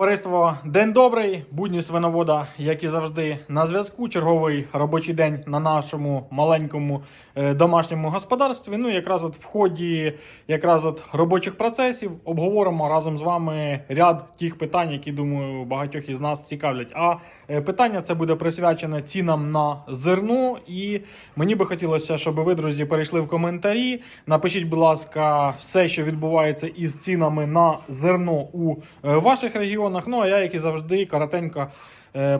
Товариство, день добрий, будні свиновода, як і завжди, на зв'язку. Черговий робочий день на нашому маленькому е, домашньому господарстві. Ну, якраз от в ході якраз от робочих процесів обговоримо разом з вами ряд тих питань, які думаю багатьох із нас цікавлять. А е, питання це буде присвячене цінам на зерно. І мені би хотілося, щоб ви, друзі, перейшли в коментарі. Напишіть, будь ласка, все, що відбувається із цінами на зерно у е, ваших регіонах. Ну а я, як і завжди, коротенько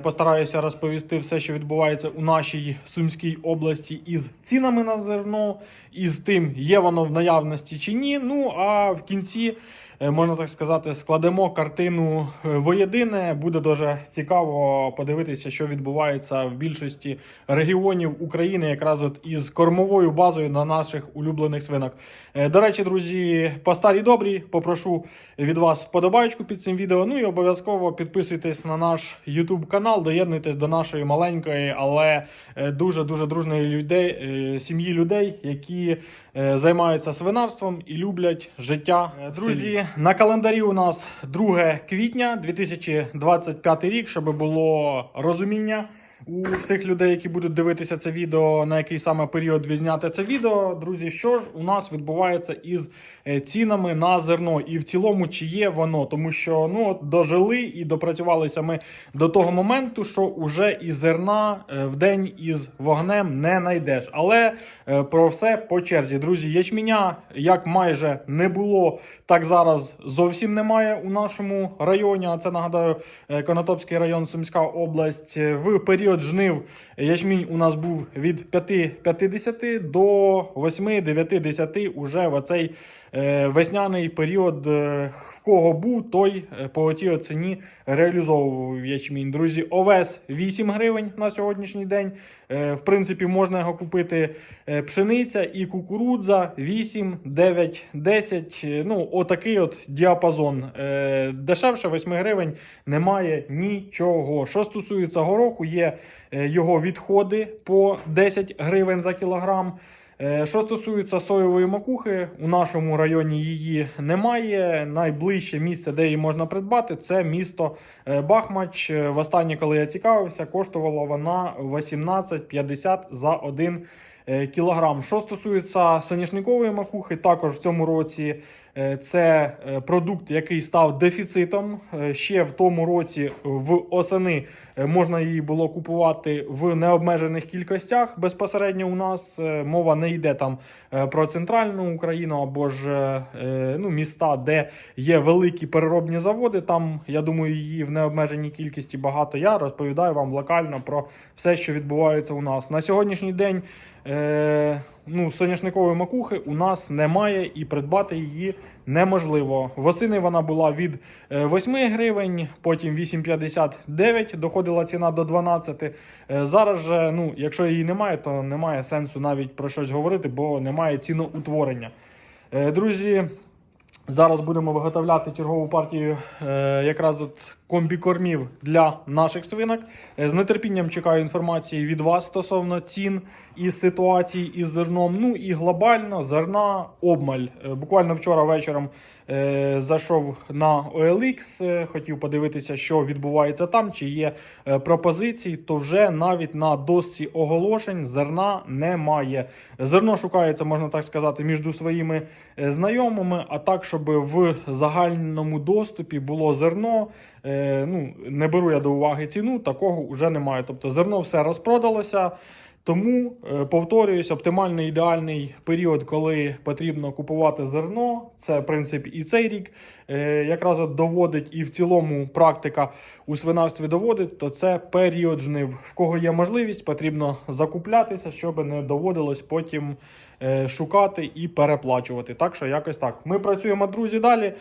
постараюся розповісти все, що відбувається у нашій Сумській області із цінами на зерно, із тим, є воно в наявності чи ні. Ну а в кінці. е, Можна так сказати, складемо картину е, воєдине. Буде дуже цікаво подивитися, що відбувається в більшості регіонів України, якраз от із кормовою базою на наших улюблених свинок. Е, До речі, друзі, по старій добрій попрошу від вас вподобайку під цим відео. Ну і обов'язково підписуйтесь на наш YouTube канал, доєднуйтесь до нашої маленької, але дуже дуже дружної людей, е, сім'ї людей, які е, займаються свинарством і люблять життя. Е, Друзі, на календарі у нас 2 квітня 2025 рік, щоб було розуміння. У всіх людей, які будуть дивитися це відео, на який саме період відзняти це відео, друзі, що ж у нас відбувається із е, цінами на зерно, і в цілому, чи є воно, тому що ну дожили і допрацювалися ми до того моменту, що уже і зерна е, в день із вогнем не знайдеш. Але е, про все по черзі, друзі, ячменя як майже не було, так зараз зовсім немає у нашому районі. А це нагадаю, Конотопський район, Сумська область. В період жнив ячмінь у нас був від 5,50 до 8, 9, 10 уже в оцей е, весняний період. е, В кого був, той е, по цій ціні реалізовував ячмінь. Друзі, овес 8 гривень на сьогоднішній день. В принципі, можна його купити пшениця і кукурудза 8, 9, 10. Е, Ну, отакий от діапазон. Дешевше 8 гривень немає нічого. Що стосується гороху, є його відходи по 10 гривень за кілограм. Е, Що стосується соєвої макухи, у нашому районі її немає. Найближче місце, де її можна придбати, це місто е, Бахмач. Е, Востаннє, коли я цікавився, коштувала вона 18,50 за 1 е, кілограм. Що стосується соняшникової макухи, також в цьому році е, це е, продукт, який став дефіцитом. Е, Ще в тому році в осени е, можна її було купувати в необмежених кількостях. Безпосередньо у нас Е, мова не йде там е, про центральну Україну або ж е, е, ну, міста, де є великі переробні заводи. Там я думаю, її в необмеженій кількості багато. Я розповідаю вам локально про все, що відбувається у нас на сьогоднішній день. Е, ну, соняшникової макухи у нас немає і придбати її неможливо. Восени вона була від е, 8 гривень, потім 8,59 доходила ціна до 12. Е, Зараз же, ну, якщо її немає, то немає сенсу навіть про щось говорити, бо немає ціноутворення. Е, Друзі, Зараз будемо виготовляти чергову партію е, якраз от комбікормів для наших свинок. Е, з нетерпінням чекаю інформації від вас стосовно цін і ситуації із зерном. Ну і глобально зерна обмаль. Е, буквально вчора вечором е, зайшов на OLX, е, хотів подивитися, що відбувається там, чи є е, пропозиції. То вже навіть на досці оголошень зерна немає. Зерно шукається, можна так сказати, між своїми знайомими, а так, щоб в загальному доступі було зерно. Е, ну, не беру я до уваги ціну, такого вже немає. Тобто зерно все розпродалося. Тому е, повторююсь, оптимальний ідеальний період, коли потрібно купувати зерно, це в принципі і цей рік е, якраз доводить, і в цілому практика у свинарстві доводить, то це період жнив. В кого є можливість, потрібно закуплятися, щоб не доводилось потім е, шукати і переплачувати. Так що якось так. Ми працюємо, друзі, далі.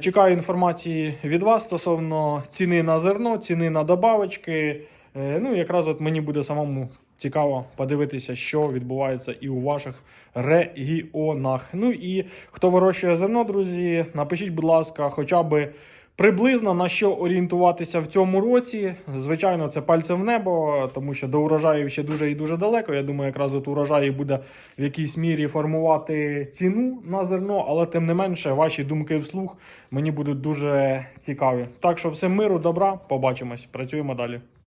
Чекаю інформації від вас стосовно ціни на зерно, ціни на добавочки. Ну, якраз от мені буде самому цікаво подивитися, що відбувається і у ваших регіонах. Ну і хто вирощує зерно, друзі, напишіть, будь ласка, хоча би Приблизно на що орієнтуватися в цьому році. Звичайно, це пальцем в небо, тому що до урожаїв ще дуже і дуже далеко. Я думаю, якраз от урожаї буде в якійсь мірі формувати ціну на зерно, але тим не менше, ваші думки вслух мені будуть дуже цікаві. Так що всім миру, добра, побачимось. Працюємо далі.